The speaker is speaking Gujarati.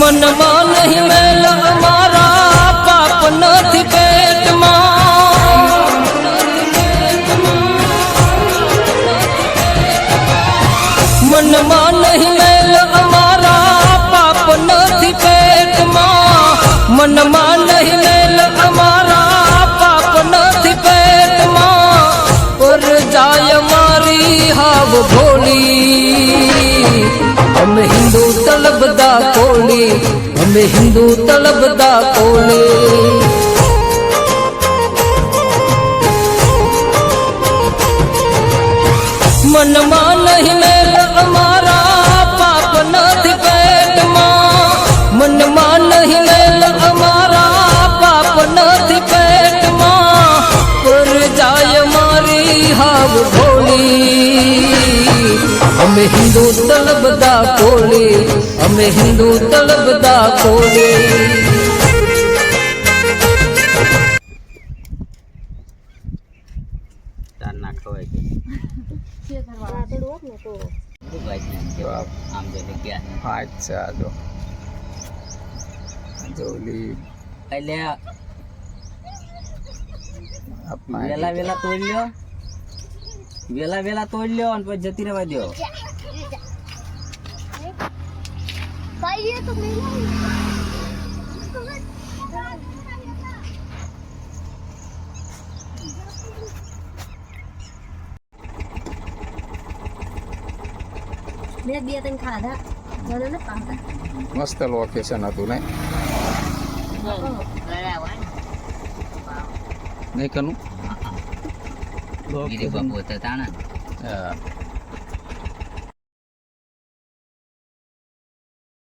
મનમાં નહીં મેલ અમારા પાપ નથી પેટમાં. મનમાં નહીં મેલ અમારા પાપ નથી પેટમાં. મનમાં નહીં મેલ અમારા પાપ નથી પેટમાં. પર જાય મારી હાવ ભોળી અમે હિન્દુ તલબદા કોળી અમે હિન્દુ તલબદા કોળી મનમાં નહીં મેલ અમારા પાપ નથી પેટમાં. મનમાં નહીં મેલ અમે હિન્દુ તલબદા કોલે અમે હિન્દુ તલબદા કોળી. તાર ના ખવાય કે? ભૂખ લાગી ને કેવું આમ અચ્છા જો. જોલી એટલે વેલા વેલા તોડ લ્યો. વેલા વેલા તોડી અને પછી જતી રહેવા દો મેં બે ત્રણ ખાધા. મને પાતા મસ્ત લોકેશન હતું ને નહીં કનું ગીરી બાપુ હતા તાણા હા